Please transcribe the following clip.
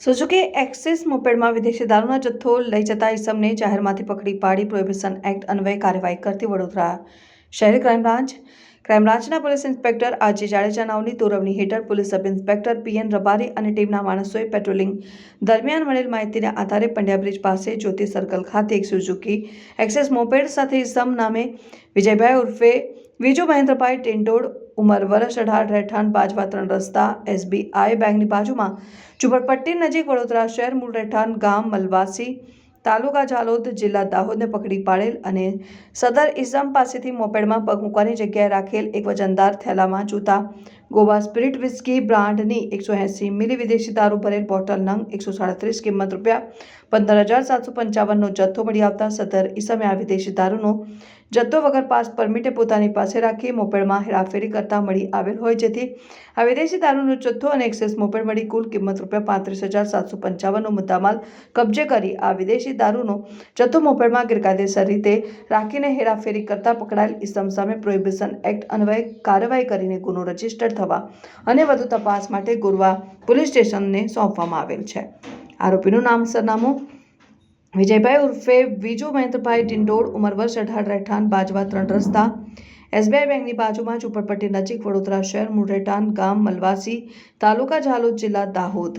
Suzuki axis મોપેડમાં વિદેશી દારૂના જથ્થો લઈ જતા ઇસમને જાહેરમાંથી પકડી પાડી પ્રોહિબિશન એક્ટ અન્વયે કાર્યવાહી કરતી વડોદરા શહેર crime branch. Crime police inspector આજે જાડેજા નાઓની તોરવણી હેઠળ police sub inspector PN Rabari અને ટીમના માણસોએ પેટ્રોલિંગ દરમિયાન મળેલ માહિતીના આધારે પંડ્યા બ્રિજ પાસે જ્યોતિ સર્કલ ખાતે એક સુઝુકી એક્સેસ મોપેડ સાથે ઇસમ નામે વિજયભાઈ ઉર્ફે વિજુ મહેન્દ્રભાઈ ટેન્ડોડ ઉંમર વર્ષ અઢાર રહેઠાણ બાજવા ત્રણ રસ્તા, એસબીઆઈ બેંકની બાજુમાં ઝુંપડપટ્ટી નજીક વડોદરા શહેર મૂળ રહેઠાણ ગામ મલવાસી તાલુકા ઝાલોદ જિલ્લા દાહોદને પકડી પાડેલ અને સદર ઇસમ પાસેથી મોપેડમાં પગ મૂકવાની જગ્યાએ રાખેલ એક વજનદાર થેલામાં જૂતા ગોવા સ્પિરિટ વિસ્કી બ્રાન્ડની એકસો એંસી મિલી વિદેશી દારૂ ભરેલ બોટલ નંગ એકસો સાડત્રીસ કિંમત રૂપિયા પંદર હજાર સાતસો પંચાવનનો જથ્થો મળી આવતા સદર ઇસમે આ વિદેશી દારૂનો જથ્થો વગર પાસ પરમિટે પોતાની પાસે રાખી મોપેડમાં હેરાફેરી કરતા મળી આવેલ હોય જેથી આ વિદેશી દારૂનો જથ્થો અને એક્સેસ મોપેડ મળી કુલ કિંમત રૂપિયા પાંત્રીસ હજાર સાતસો પંચાવનનો મુદ્દામાલ કબજે કરી આ વિદેશી દારૂનો જથ્થો મોપેડમાં ગેરકાયદેસર રીતે રાખીને હેરાફેરી કરતા પકડાયેલ ઇસમ સામે પ્રોહિબિશન એક્ટ અન્વયે કાર્યવાહી કરીને ગુનો રજિસ્ટર થવા અને વધુ તપાસ માટે ગુરવા પોલીસ સ્ટેશનને સોંપવામાં આવેલ છે. આરોપીનું નામ સરનામું વિજયભાઈ ઉર્ફે વિજુ મહેન્દ્રભાઈ ટિંડોળ, ઉંમર વર્ષ અઢાર, રહેઠાણ, બાજવા ત્રણ રસ્તા. એસબીઆઈ બેંકની બાજુમાં ઝુંપડપટ્ટી નજીક વડોદરા શહેર મુરેટાન ગામ, મલવાસી તાલુકા, ઝાલોદ જિલ્લા, દાહોદ.